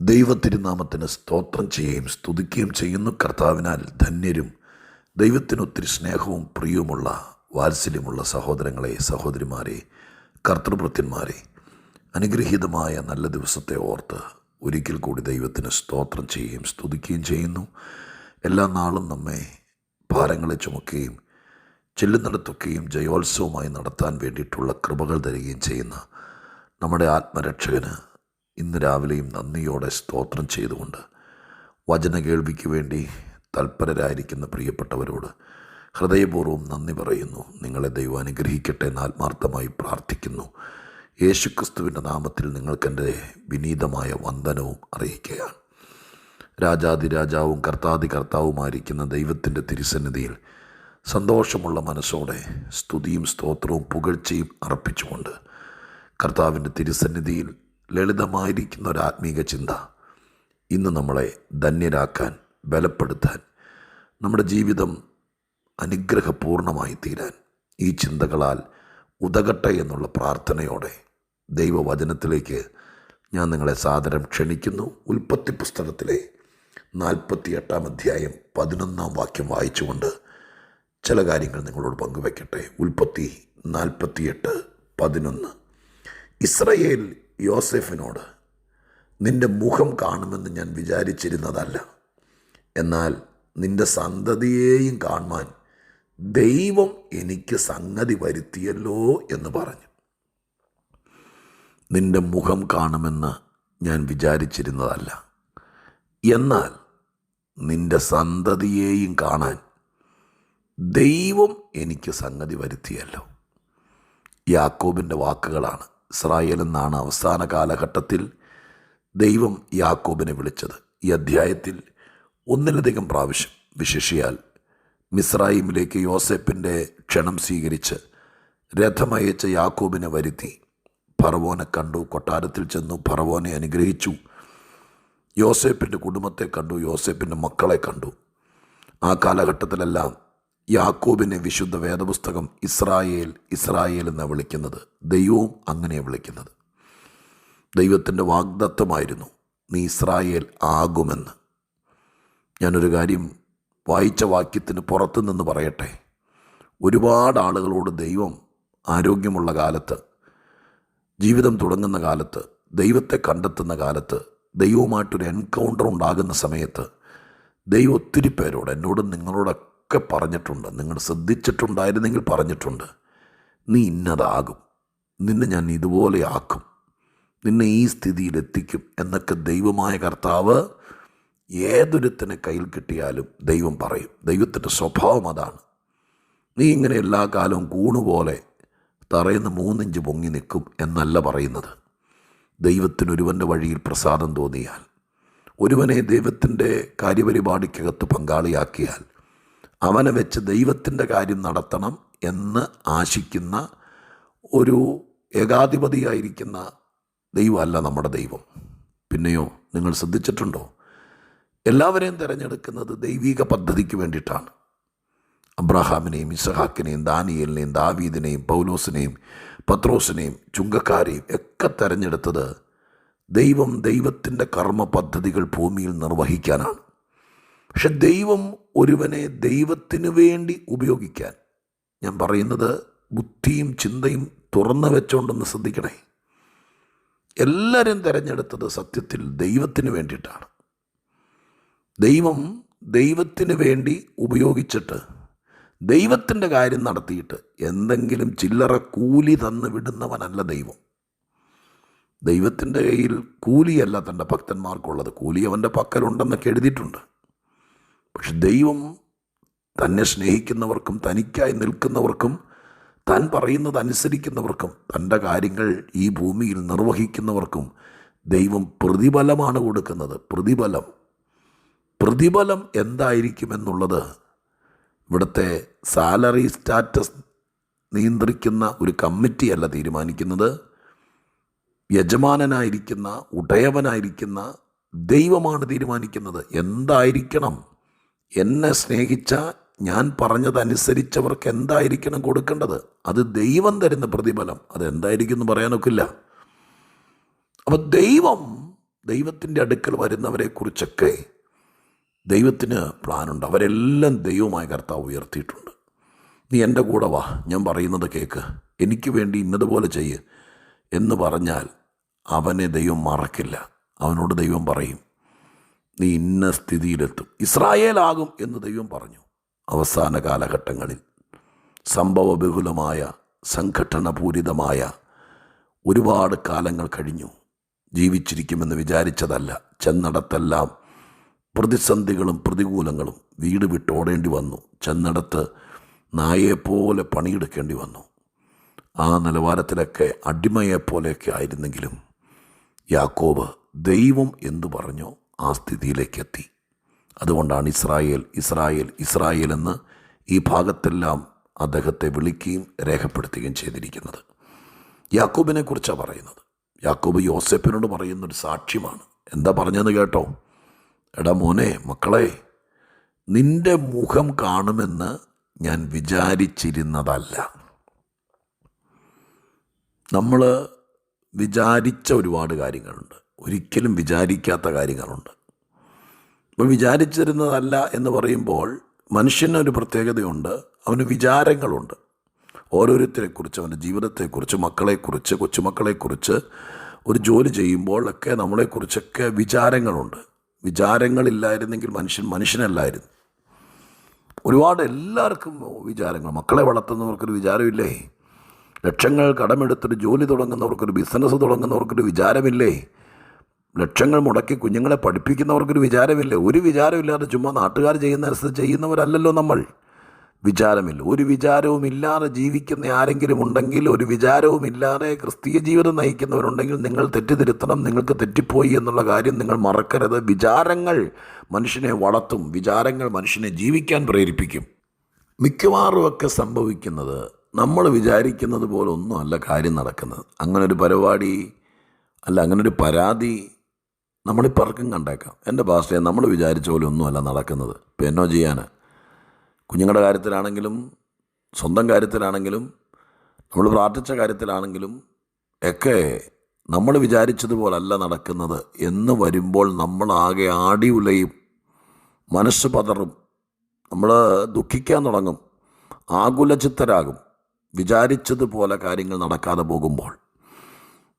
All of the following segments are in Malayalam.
ദൈവത്തിരുനാമത്തിന് സ്തോത്രം ചെയ്യുകയും സ്തുതിക്കുകയും ചെയ്യുന്നു. കർത്താവിനാൽ ധന്യരും ദൈവത്തിനൊത്തിരി സ്നേഹവും പ്രിയവുമുള്ള വാത്സല്യമുള്ള സഹോദരങ്ങളെ സഹോദരിമാരെ കർത്തൃഭൃത്യന്മാരെ അനുഗ്രഹീതമായ നല്ല ദിവസത്തെ ഓർത്ത് ഒരിക്കൽ കൂടി ദൈവത്തിന് സ്തോത്രം ചെയ്യുകയും സ്തുതിക്കുകയും ചെയ്യുന്നു. എല്ലാ നാളും നമ്മെ ഭാരങ്ങളെ ചുമക്കുകയും ചെല്ലുന്നിടത്തൊക്കെയും ജയോത്സവമായി നടത്താൻ വേണ്ടിയിട്ടുള്ള കൃപകൾ തരികയും ചെയ്യുന്ന നമ്മുടെ ആത്മരക്ഷകന് ഇന്ന് രാവിലെയും നന്ദിയോടെ സ്തോത്രം ചെയ്തുകൊണ്ട് വചന കേൾവിക്ക് വേണ്ടി തൽപരരായിരിക്കുന്ന പ്രിയപ്പെട്ടവരോട് ഹൃദയപൂർവം നന്ദി പറയുന്നു. നിങ്ങളെ ദൈവം അനുഗ്രഹിക്കട്ടെ എന്ന് ആത്മാർത്ഥമായി പ്രാർത്ഥിക്കുന്നു. യേശുക്രിസ്തുവിന്റെ നാമത്തിൽ നിങ്ങൾക്കെന്റെ വിനീതമായ വന്ദനവും അറിയിക്കുകയാണ്. രാജാതിരാജാവും കർത്താതി കർത്താവുമായിരിക്കുന്ന ദൈവത്തിന്റെ തിരുസന്നിധിയിൽ സന്തോഷമുള്ള മനസ്സോടെ സ്തുതിയും സ്തോത്രവും പുകഴ്ചയും അർപ്പിച്ചുകൊണ്ട് കർത്താവിന്റെ തിരുസന്നിധിയിൽ ലളിതമായിരിക്കുന്ന ഒരു ആത്മീക ചിന്ത. ഇന്ന് നമ്മളെ ധന്യരാക്കാൻ ബലപ്പെടുത്താൻ നമ്മുടെ ജീവിതം അനുഗ്രഹപൂർണമായി തീരാൻ ഈ ചിന്തകളാൽ ഉതകട്ടെ എന്നുള്ള പ്രാർത്ഥനയോടെ ദൈവവചനത്തിലേക്ക് ഞാൻ നിങ്ങളെ സാദരം ക്ഷണിക്കുന്നു. ഉൽപ്പത്തി പുസ്തകത്തിലെ നാൽപ്പത്തി എട്ടാം അധ്യായം പതിനൊന്നാം വാക്യം വായിച്ചുകൊണ്ട് ചില കാര്യങ്ങൾ നിങ്ങളോട് പങ്കുവെക്കട്ടെ. ഉൽപ്പത്തി നാൽപ്പത്തിയെട്ട് പതിനൊന്ന്. ഇസ്രയേൽ യോസെഫിനോട് നിന്റെ മുഖം കാണുമെന്ന് ഞാൻ വിചാരിച്ചിരുന്നതല്ല. എന്നാൽ നിന്റെ സന്തതിയെയും കാണുവാൻ ദൈവം എനിക്ക് സംഗതി വരുത്തിയല്ലോ എന്ന് പറഞ്ഞു. നിന്റെ മുഖം കാണുമെന്ന് ഞാൻ വിചാരിച്ചിരുന്നതല്ല. എന്നാൽ നിന്റെ സന്തതിയെയും കാണാൻ ദൈവം എനിക്ക് സംഗതി വരുത്തിയല്ലോ. യാക്കോബിന്റെ വാക്കുകളാണ് ഇസ്രായേൽ എന്നാണ് അവസാന കാലഘട്ടത്തിൽ ദൈവം യാക്കോബിനെ വിളിച്ചത്. ഈ അധ്യായത്തിൽ ഒന്നിലധികം പ്രാവശ്യം വിശേഷിയാൽ മിസ്രൈമിലേക്ക് യോസെപ്പിന്റെ ക്ഷണം സ്വീകരിച്ച് രഥമയച്ച യാക്കോബിനെ വരുത്തി. ഫറവോനെ കണ്ടു കൊട്ടാരത്തിൽ ചെന്നു ഫറവോനെ അനുഗ്രഹിച്ചു. യോസേപ്പിന്റെ കുടുംബത്തെ കണ്ടു യോസേപ്പിന്റെ മക്കളെ കണ്ടു. ആ കാലഘട്ടത്തിലെല്ലാം യാക്കോബിനെ വിശുദ്ധ വേദപുസ്തകം ഇസ്രായേൽ ഇസ്രായേൽ എന്ന് വിളിക്കുന്നത്. ദൈവവും അങ്ങനെ വിളിക്കുന്നത്. ദൈവത്തിന്റെ വാഗ്ദത്വമായിരുന്നു നീ ഇസ്രായേൽ ആകുമെന്ന്. ഞാനൊരു കാര്യം വായിച്ച വാക്യത്തിന് പുറത്തു നിന്ന് പറയട്ടെ. ഒരുപാട് ആളുകളോട് ദൈവം ആരോഗ്യമുള്ള കാലത്ത് ജീവിതം തുടങ്ങുന്ന കാലത്ത് ദൈവത്തെ കണ്ടെത്തുന്ന കാലത്ത് ദൈവവുമായിട്ടൊരു എൻകൗണ്ടർ ഉണ്ടാകുന്ന സമയത്ത് ദൈവം ഒത്തിരി പേരോട് എന്നോടും നിങ്ങളോടൊക്കെ പറഞ്ഞിട്ടുണ്ട്. നിങ്ങൾ ശ്രദ്ധിച്ചിട്ടുണ്ടായിരുന്നെങ്കിൽ പറഞ്ഞിട്ടുണ്ട്. നീ ഇന്നതാകും. നിന്നെ ഞാൻ ഇതുപോലെ ആക്കും. നിന്നെ ഈ സ്ഥിതിയിലെത്തിക്കും എന്നൊക്കെ ദൈവമായ കർത്താവ് ഏതൊരുത്തിനെ കയ്യിൽ കിട്ടിയാലും ദൈവം പറയും. ദൈവത്തിന്റെ സ്വഭാവം അതാണ്. നീ ഇങ്ങനെ എല്ലാ കാലവും കൂണുപോലെ തറയുന്ന മൂന്നിഞ്ച് പൊങ്ങി നിൽക്കും എന്നല്ല പറയുന്നത്. ദൈവത്തിനൊരുവന്റെ വഴിയിൽ പ്രസാദം തോന്നിയാൽ ഒരുവനെ ദൈവത്തിന്റെ കാര്യപരിപാടിക്കകത്ത് പങ്കാളിയാക്കിയാൽ അവനെ വെച്ച് ദൈവത്തിന്റെ കാര്യം നടത്തണം എന്ന് ആശിക്കുന്ന ഒരു ഏകാധിപതിയായിരിക്കുന്ന ദൈവമല്ല നമ്മുടെ ദൈവം. പിന്നെയോ നിങ്ങൾ ശ്രദ്ധിച്ചിട്ടുണ്ടോ? എല്ലാവരെയും തിരഞ്ഞെടുക്കുന്നത് ദൈവിക പദ്ധതിക്ക് വേണ്ടിയിട്ടാണ്. അബ്രഹാമിനെയും ഇസഹാക്കിനെയും ദാനിയലിനെയും ദാവീദിനെയും പൗലോസിനെയും പത്രോസിനെയും ചുങ്കക്കാരെയും ഒക്കെ തിരഞ്ഞെടുത്തത് ദൈവം ദൈവത്തിന്റെ കർമ്മ പദ്ധതികൾ ഭൂമിയിൽ നിർവഹിക്കാനാണ്. പക്ഷെ ദൈവം ഒരുവനെ ദൈവത്തിന് വേണ്ടി ഉപയോഗിക്കാൻ ഞാൻ പറയുന്നത് ബുദ്ധിയും ചിന്തയും തുറന്നു വെച്ചോണ്ടെന്ന് ശ്രദ്ധിക്കണേ. എല്ലാവരും തിരഞ്ഞെടുത്തത് സത്യത്തിൽ ദൈവത്തിന് വേണ്ടിയിട്ടാണ്. ദൈവം ദൈവത്തിന് വേണ്ടി ഉപയോഗിച്ചിട്ട് ദൈവത്തിന്റെ കാര്യം നടത്തിയിട്ട് എന്തെങ്കിലും ചില്ലറ കൂലി തന്ന് വിടുന്നവനല്ല ദൈവം. ദൈവത്തിന്റെ കയ്യിൽ കൂലിയല്ല തന്റെ ഭക്തന്മാർക്കുള്ളത്. കൂലി അവന്റെ പക്കലുണ്ടെന്നൊക്കെ എഴുതിയിട്ടുണ്ട്. പക്ഷെ ദൈവം തന്നെ സ്നേഹിക്കുന്നവർക്കും തനിക്കായി നിൽക്കുന്നവർക്കും താൻ പറയുന്നത് അനുസരിക്കുന്നവർക്കും തന്റെ കാര്യങ്ങൾ ഈ ഭൂമിയിൽ നിർവഹിക്കുന്നവർക്കും ദൈവം പ്രതിഫലമാണ് കൊടുക്കുന്നത്. പ്രതിഫലം. പ്രതിഫലം എന്തായിരിക്കുമെന്നുള്ളത് ഇവിടുത്തെ സാലറി സ്റ്റാറ്റസ് നിയന്ത്രിക്കുന്ന ഒരു കമ്മിറ്റിയല്ല തീരുമാനിക്കുന്നത്. യജമാനനായിരിക്കുന്ന ഉടയവനായിരിക്കുന്ന ദൈവമാണ് തീരുമാനിക്കുന്നത്. എന്തായിരിക്കണം? എന്നെ സ്നേഹിച്ച ഞാൻ പറഞ്ഞതനുസരിച്ചവർക്ക് എന്തായിരിക്കണം കൊടുക്കേണ്ടത്? അത് ദൈവം തരുന്ന പ്രതിഫലം. അതെന്തായിരിക്കും എന്ന് പറയാനൊക്കില്ല. അപ്പം ദൈവം ദൈവത്തിന്റെ അടുക്കൽ വരുന്നവരെക്കുറിച്ചൊക്കെ ദൈവത്തിന് പ്ലാനുണ്ട്. അവരെല്ലാം ദൈവമായ കർത്താവ് ഉയർത്തിയിട്ടുണ്ട്. നീ എന്റെ കൂടെ വാ. ഞാൻ പറയുന്നത് കേൾക്ക് എനിക്ക് വേണ്ടി ഇന്നതുപോലെ ചെയ്യ് എന്ന് പറഞ്ഞാൽ അവനെ ദൈവം മറക്കില്ല. അവനോട് ദൈവം പറയും. നീ ഇന്ന സ്ഥിതിയിലെത്തും. ഇസ്രായേലാകും എന്ന് ദൈവം പറഞ്ഞു. അവസാന കാലഘട്ടങ്ങളിൽ സംഭവബഹുലമായ സംഘടനപൂരിതമായ ഒരുപാട് കാലങ്ങൾ കഴിഞ്ഞു. ജീവിച്ചിരിക്കുമെന്ന് വിചാരിച്ചതല്ല. ചെന്നിടത്തെല്ലാം പ്രതിസന്ധികളും പ്രതികൂലങ്ങളും വീട് വിട്ടോടേണ്ടി വന്നു. ചെന്നിടത്ത് നായയെപ്പോലെ പണിയെടുക്കേണ്ടി വന്നു. ആ നിലവാരത്തിലൊക്കെ അടിമയെപ്പോലെയൊക്കെ ആയിരുന്നെങ്കിലും യാക്കോബ് ദൈവം എന്തു പറഞ്ഞോ? ആ സ്ഥിതിയിലേക്ക് എത്തി അതുകൊണ്ടാണ് ഇസ്രായേൽ ഇസ്രായേൽ ഇസ്രായേൽ എന്ന് ഈ ഭാഗത്തെല്ലാം അദ്ദേഹത്തെ വിളിക്കുകയും രേഖപ്പെടുത്തുകയും ചെയ്തിരിക്കുന്നത്. യാക്കൂബിനെ കുറിച്ചാണ് പറയുന്നത്. യാക്കൂബ് യോസെപ്പിനോട് പറയുന്നൊരു സാക്ഷ്യമാണ്. എന്താ പറഞ്ഞതെന്ന് കേട്ടോ? എടാ മോനെ മക്കളെ നിന്റെ മുഖം കാണുമെന്ന് ഞാൻ വിചാരിച്ചിരുന്നതല്ല. നമ്മൾ വിചാരിച്ച ഒരുപാട് കാര്യങ്ങളുണ്ട്. ഒരിക്കലും വിചാരിക്കാത്ത കാര്യങ്ങളുണ്ട്. ഇപ്പോൾ വിചാരിച്ചിരുന്നതല്ല എന്ന് പറയുമ്പോൾ മനുഷ്യനൊരു പ്രത്യേകതയുണ്ട് അവന് വിചാരങ്ങളുണ്ട്. ഓരോരുത്തരെക്കുറിച്ച് അവന്റെ ജീവിതത്തെക്കുറിച്ച് മക്കളെക്കുറിച്ച് കൊച്ചുമക്കളെക്കുറിച്ച് ഒരു ജോലി ചെയ്യുമ്പോഴൊക്കെ നമ്മളെക്കുറിച്ചൊക്കെ വിചാരങ്ങളുണ്ട്. വിചാരങ്ങളില്ലായിരുന്നെങ്കിൽ മനുഷ്യൻ മനുഷ്യനല്ലായിരുന്നു. ഒരുപാട് എല്ലാവർക്കും വിചാരങ്ങൾ. മക്കളെ വളർത്തുന്നവർക്കൊരു വിചാരമില്ലേ? ലക്ഷങ്ങൾ കടമെടുത്തൊരു ജോലി തുടങ്ങുന്നവർക്കൊരു ബിസിനസ് തുടങ്ങുന്നവർക്കൊരു വിചാരമില്ലേ? ലക്ഷങ്ങൾ മുടക്കി കുഞ്ഞുങ്ങളെ പഠിപ്പിക്കുന്നവർക്കൊരു വിചാരമില്ല. ഒരു വിചാരമില്ലാതെ ചുമ്മാ നാട്ടുകാർ ചെയ്യുന്ന അനുസരിച്ച് ചെയ്യുന്നവരല്ലല്ലോ നമ്മൾ. വിചാരമില്ല. ഒരു വിചാരവും ഇല്ലാതെ ജീവിക്കുന്ന ആരെങ്കിലും ഉണ്ടെങ്കിൽ ഒരു വിചാരവും ഇല്ലാതെ ക്രിസ്തീയ ജീവിതം നയിക്കുന്നവരുണ്ടെങ്കിൽ നിങ്ങൾ തെറ്റിതിരുത്തണം നിങ്ങൾക്ക് തെറ്റിപ്പോയി എന്നുള്ള കാര്യം നിങ്ങൾ മറക്കരുത്. വിചാരങ്ങൾ മനുഷ്യനെ വളർത്തും വിചാരങ്ങൾ മനുഷ്യനെ ജീവിക്കാൻ പ്രേരിപ്പിക്കും. മിക്കവാറുമൊക്കെ സംഭവിക്കുന്നത് നമ്മൾ വിചാരിക്കുന്നത് പോലെ ഒന്നുമല്ല കാര്യം നടക്കുന്നത്. അങ്ങനൊരു പരിപാടി അല്ല അങ്ങനൊരു പരാതി നമ്മൾ പലർക്കും കണ്ടേക്കാം. എന്റെ ഭാഷയെ നമ്മൾ വിചാരിച്ച പോലെ ഒന്നുമല്ല നടക്കുന്നത്. ഇപ്പം എന്നോ ചെയ്യാൻ കുഞ്ഞുങ്ങളുടെ കാര്യത്തിലാണെങ്കിലും സ്വന്തം കാര്യത്തിലാണെങ്കിലും നമ്മൾ പ്രാർത്ഥിച്ച കാര്യത്തിലാണെങ്കിലും ഒക്കെ നമ്മൾ വിചാരിച്ചതുപോലല്ല നടക്കുന്നത് എന്ന് വരുമ്പോൾ നമ്മൾ ആകെ ആടി ഉലയും മനസ്സ് പതറും നമ്മൾ ദുഃഖിക്കാൻ തുടങ്ങും ആകുലചിത്തരാകും വിചാരിച്ചതുപോലെ കാര്യങ്ങൾ നടക്കാതെ പോകുമ്പോൾ.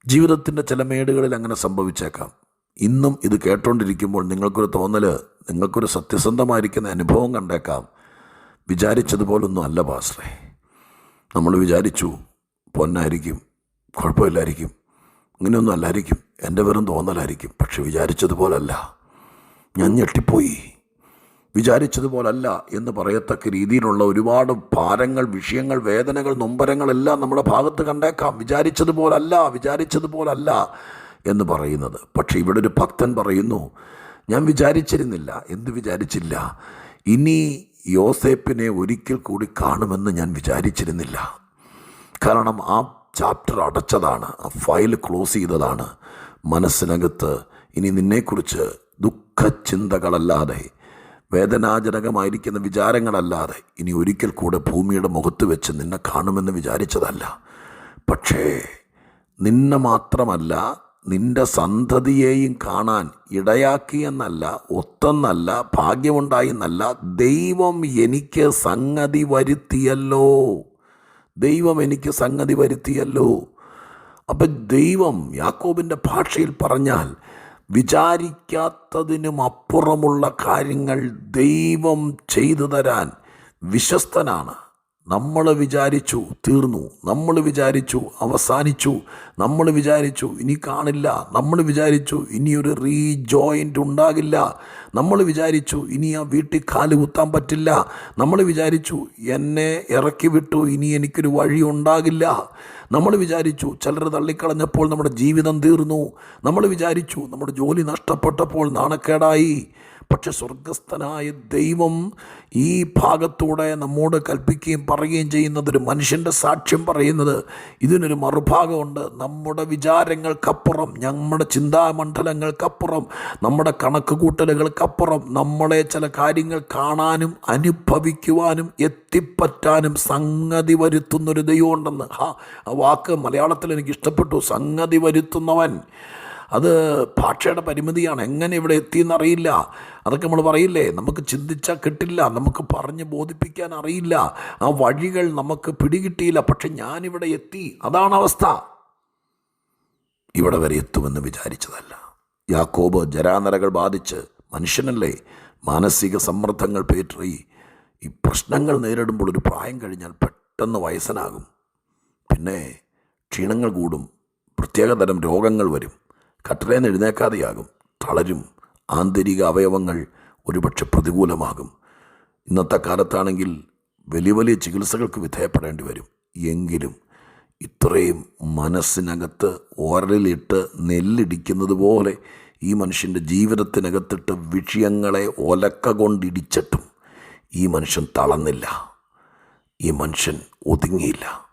ജീവിതത്തിന്റെ ചില മേടുകളിൽ അങ്ങനെ സംഭവിച്ചേക്കാം. ഇന്നും ഇത് കേട്ടുകൊണ്ടിരിക്കുമ്പോൾ നിങ്ങൾക്കൊരു തോന്നൽ നിങ്ങൾക്കൊരു സത്യസന്ധമായിരിക്കുന്ന അനുഭവം കണ്ടേക്കാം. വിചാരിച്ചതുപോലൊന്നും അല്ല പാസ്റ്ററെ നമ്മൾ വിചാരിച്ചു പൊന്നായിരിക്കും കുഴപ്പമില്ലായിരിക്കും ഇങ്ങനെയൊന്നും അല്ലായിരിക്കും എന്റെ വെറും തോന്നലായിരിക്കും പക്ഷെ വിചാരിച്ചതുപോലല്ല. ഞാൻ ഞെട്ടിപ്പോയി. വിചാരിച്ചതുപോലല്ല എന്ന് പറയത്തക്ക രീതിയിലുള്ള ഒരുപാട് ഭാരങ്ങൾ വിഷയങ്ങൾ വേദനകൾ നൊമ്പരങ്ങളെല്ലാം നമ്മുടെ ഭാഗത്ത് കണ്ടേക്കാം. വിചാരിച്ചതുപോലല്ല വിചാരിച്ചതുപോലല്ല. എന്ന് പറയുന്നത്. പക്ഷേ ഇവിടെ ഒരു ഭക്തൻ പറയുന്നു ഞാൻ വിചാരിച്ചിരുന്നില്ല. എന്ത് വിചാരിച്ചില്ല? ഇനി യോസേപ്പിനെ ഒരിക്കൽ കൂടി കാണുമെന്ന് ഞാൻ വിചാരിച്ചിരുന്നില്ല. കാരണം ആ ചാപ്റ്റർ അടച്ചതാണ് ആ ഫയൽ ക്ലോസ് ചെയ്തതാണ്. മനസ്സിനകത്ത് ഇനി നിന്നെക്കുറിച്ച് ദുഃഖചിന്തകളല്ലാതെ വേദനാജനകമായിരിക്കുന്ന വിചാരങ്ങളല്ലാതെ ഇനി ഒരിക്കൽ കൂടെ ഭൂമിയുടെ മുഖത്ത് വെച്ച് നിന്നെ കാണുമെന്ന് വിചാരിച്ചതല്ല. പക്ഷേ നിന്നെ മാത്രമല്ല നിന്റെ സന്തതിയെയും കാണാൻ ഇടയാക്കിയെന്നല്ല ഒത്തെന്നല്ല ഭാഗ്യമുണ്ടായി എന്നല്ല ദൈവം എനിക്ക് സംഗതി വരുത്തിയല്ലോ. ദൈവം എനിക്ക് സംഗതി വരുത്തിയല്ലോ. അപ്പം ദൈവം യാക്കോബിന്റെ ഭാഷയിൽ പറഞ്ഞാൽ വിചാരിക്കാത്തതിനും അപ്പുറമുള്ള കാര്യങ്ങൾ ദൈവം ചെയ്തു തരാൻ വിശ്വസ്തനാണ്. നമ്മൾ വിചാരിച്ചു തീർന്നു. നമ്മൾ വിചാരിച്ചു അവസാനിച്ചു. നമ്മൾ വിചാരിച്ചു ഇനി കാണില്ല. നമ്മൾ വിചാരിച്ചു ഇനിയൊരു റീജോയിന്റ് ഉണ്ടാകില്ല. നമ്മൾ വിചാരിച്ചു ഇനി ആ വീട്ടിൽ കാൽ കുത്താൻ പറ്റില്ല. നമ്മൾ വിചാരിച്ചു എന്നെ ഇറക്കി വിട്ടു ഇനി എനിക്കൊരു വഴി ഉണ്ടാകില്ല. നമ്മൾ വിചാരിച്ചു ചിലർ തള്ളിക്കളഞ്ഞപ്പോൾ നമ്മുടെ ജീവിതം തീർന്നു. നമ്മൾ വിചാരിച്ചു നമ്മുടെ ജോലി നഷ്ടപ്പെട്ടപ്പോൾ നാണക്കേടായി. പക്ഷെ സ്വർഗസ്ഥനായ ദൈവം ഈ ഭാഗത്തൂടെ നമ്മോട് കൽപ്പിക്കുകയും പറയുകയും ചെയ്യുന്നത് ഒരു മനുഷ്യന്റെ സാക്ഷ്യം പറയുന്നത് ഇതിനൊരു മറുഭാഗമുണ്ട്. നമ്മുടെ വിചാരങ്ങൾക്കപ്പുറം നമ്മുടെ ചിന്താമണ്ഡലങ്ങൾക്കപ്പുറം നമ്മുടെ കണക്ക് കൂട്ടലുകൾക്കപ്പുറം നമ്മളെ ചില കാര്യങ്ങൾ കാണാനും അനുഭവിക്കുവാനും എത്തിപ്പറ്റാനും സംഗതി വരുത്തുന്നൊരു ദൈവമുണ്ടെന്ന്. ആ വാക്ക് മലയാളത്തിൽ എനിക്ക് ഇഷ്ടപ്പെട്ടു സംഗതി വരുത്തുന്നവൻ. അത് ഭാഷയുടെ പരിമിതിയാണ്. എങ്ങനെ ഇവിടെ എത്തിയെന്നറിയില്ല അതൊക്കെ നമ്മൾ പറയില്ലേ? നമുക്ക് ചിന്തിച്ചാൽ കിട്ടില്ല. നമുക്ക് പറഞ്ഞ് ബോധിപ്പിക്കാൻ അറിയില്ല. ആ വഴികൾ നമുക്ക് പിടികിട്ടിയില്ല. പക്ഷെ ഞാനിവിടെ എത്തി. അതാണ് അവസ്ഥ. ഇവിടെ വരെ എത്തുമെന്ന് വിചാരിച്ചതല്ല. യാക്കോബ് ജരാനരകൾ ബാധിച്ച് മനുഷ്യനല്ലേ? മാനസിക സമ്മർദ്ദങ്ങൾ പേറ്റി ഈ പ്രശ്നങ്ങൾ നേരിടുമ്പോൾ ഒരു പ്രായം കഴിഞ്ഞാൽ പെട്ടെന്ന് വയസ്സനാകും. പിന്നെ ക്ഷീണങ്ങൾ കൂടും. പ്രത്യേകതരം രോഗങ്ങൾ വരും. കട്ടിലേന്ന് എഴുന്നേക്കാതെയാകും തളരും. ആന്തരിക അവയവങ്ങൾ ഒരുപക്ഷെ പ്രതികൂലമാകും. ഇന്നത്തെ കാലത്താണെങ്കിൽ വലിയ വലിയ ചികിത്സകൾക്ക് വിധേയപ്പെടേണ്ടി വരും. എങ്കിലും ഇത്രയും മനസ്സിനകത്ത് ഓരലിട്ട് നെല്ലിടിക്കുന്നത് പോലെ ഈ മനുഷ്യന്റെ ജീവിതത്തിനകത്തിട്ട് വിഷയങ്ങളെ ഒലക്ക കൊണ്ടിടിച്ചിട്ടും ഈ മനുഷ്യൻ തളന്നില്ല ഈ മനുഷ്യൻ ഒതുങ്ങിയില്ല.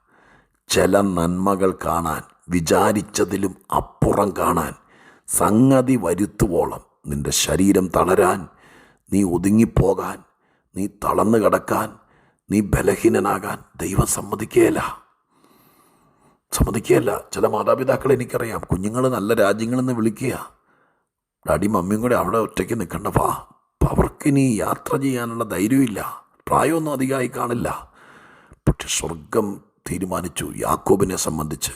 ചില നന്മകൾ കാണാൻ വിചാരിച്ചതിലും അപ്പുറം കാണാൻ സംഗതി വരുത്തുവോളം നിന്റെ ശരീരം തളരാൻ നീ ഒതുങ്ങിപ്പോകാൻ നീ തളർന്നു കിടക്കാൻ നീ ബലഹീനനാകാൻ ദൈവം സമ്മതിക്കുകയില്ല സമ്മതിക്കുകയല്ല ചില മാതാപിതാക്കൾ എനിക്കറിയാം കുഞ്ഞുങ്ങൾ നല്ല രാജ്യങ്ങളിൽ നിന്ന് വിളിക്കുക. ഡാഡി മമ്മിയും കൂടെ അവിടെ ഒറ്റയ്ക്ക് നിൽക്കണ്ട. വാ അവർക്ക് അവർക്കിനി യാത്ര ചെയ്യാനുള്ള ധൈര്യമില്ല. പ്രായമൊന്നും അധികമായി കാണില്ല. പക്ഷെ സ്വർഗം തീരുമാനിച്ചു യാക്കോബിനെ സംബന്ധിച്ച്.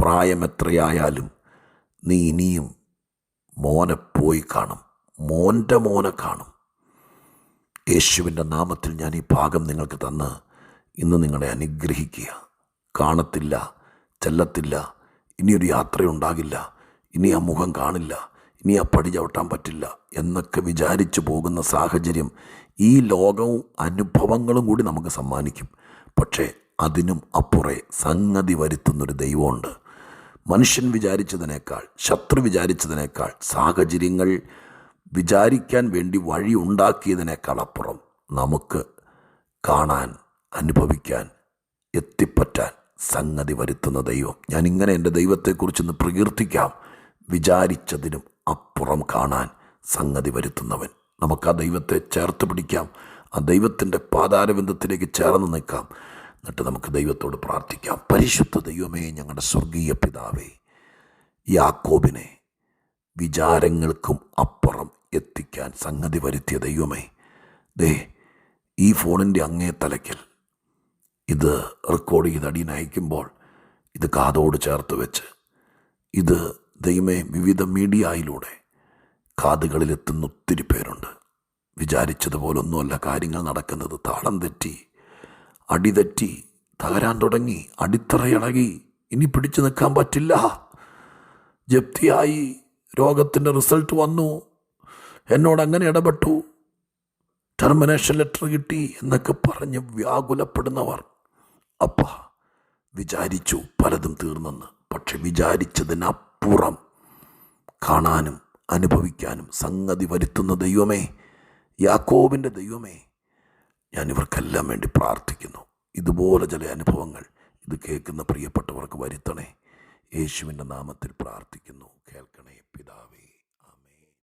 പ്രായം എത്രയായാലും നീ ഇനിയും മോനെ പോയി കാണും. മോന്റെ മോനെ കാണും. യേശുവിന്റെ നാമത്തിൽ ഞാൻ ഈ ഭാഗം നിങ്ങൾക്ക് തന്ന് ഇന്ന് നിങ്ങളെ അനുഗ്രഹിക്കുക. കാണത്തില്ല ചെല്ലത്തില്ല ഇനിയൊരു യാത്രയുണ്ടാകില്ല ഇനി ആ മുഖം കാണില്ല ഇനി ആ പടി ചവിട്ടാൻ പറ്റില്ല എന്നൊക്കെ വിചാരിച്ചു പോകുന്ന സാഹചര്യം ഈ ലോകവും അനുഭവങ്ങളും കൂടി നമുക്ക് സമ്മാനിക്കും. പക്ഷേ അതിനും അപ്പുറേ സംഗതി വരുത്തുന്നൊരു ദൈവമുണ്ട്. മനുഷ്യൻ വിചാരിച്ചതിനേക്കാൾ ശത്രു വിചാരിച്ചതിനേക്കാൾ സാഹചര്യങ്ങൾ വിചാരിക്കാൻ വേണ്ടി വഴി ഉണ്ടാക്കിയതിനേക്കാൾ അപ്പുറം നമുക്ക് കാണാൻ അനുഭവിക്കാൻ എത്തിപ്പറ്റാൻ സംഗതി വരുത്തുന്ന ദൈവം. ഞാൻ ഇങ്ങനെ എന്റെ ദൈവത്തെക്കുറിച്ചൊന്ന് പ്രകീർത്തിക്കാം. വിചാരിച്ചതിനും അപ്പുറം കാണാൻ സംഗതി വരുത്തുന്നവൻ. നമുക്ക് ആ ദൈവത്തെ ചേർത്ത് പിടിക്കാം. ആ ദൈവത്തിന്റെ പാതാരബന്ധത്തിലേക്ക് ചേർന്ന് നിൽക്കാം. എന്നിട്ട് നമുക്ക് ദൈവത്തോട് പ്രാർത്ഥിക്കാം. പരിശുദ്ധ ദൈവമേ ഞങ്ങളുടെ സ്വർഗീയ പിതാവേ യാക്കോബിനെ വിചാരങ്ങൾക്കും അപ്പുറം എത്തിക്കാൻ സംഗതി വരുത്തിയ ദൈവമേ ദേ ഈ ഫോണിന്റെ അങ്ങേ തലയ്ക്കൽ ഇത് റെക്കോർഡ് ചെയ്ത് അടിയനയക്കുമ്പോൾ ഇത് കാതോട് ചേർത്ത് വെച്ച് ഇത് ദൈവമേ വിവിധ മീഡിയയിലൂടെ കാതുകളിലെത്തുന്ന ഒത്തിരി പേരുണ്ട്. വിചാരിച്ചതുപോലൊന്നുമല്ല കാര്യങ്ങൾ നടക്കുന്നത്. താളം തെറ്റി അടിതെറ്റി തകരാൻ തുടങ്ങി അടിത്തറയിളകി. ഇനി പിടിച്ചു നിൽക്കാൻ പറ്റില്ല. ജപ്തിയായി രോഗത്തിന്റെ റിസൾട്ട് വന്നു. എന്നോട് അങ്ങനെ ഇടപെട്ടു. ടെർമിനേഷൻ ലെറ്റർ കിട്ടി എന്നൊക്കെ പറഞ്ഞ് വ്യാകുലപ്പെടുന്നവർ. അപ്പ വിചാരിച്ചു പലതും തീർന്നെന്ന്. പക്ഷെ വിചാരിച്ചതിനപ്പുറം കാണാനും അനുഭവിക്കാനും സംഗതി വരുത്തുന്ന ദൈവമേ യാക്കോബിന്റെ ദൈവമേ ഞാൻ ഇവർക്കെല്ലാം വേണ്ടി പ്രാർത്ഥിക്കുന്നു. ഇതുപോലെ ചില അനുഭവങ്ങൾ ഇത് കേൾക്കുന്ന പ്രിയപ്പെട്ടവർക്ക് വരുത്തണേ. യേശുവിന്റെ നാമത്തിൽ പ്രാർത്ഥിക്കുന്നു. കേൾക്കണേ പിതാവേ.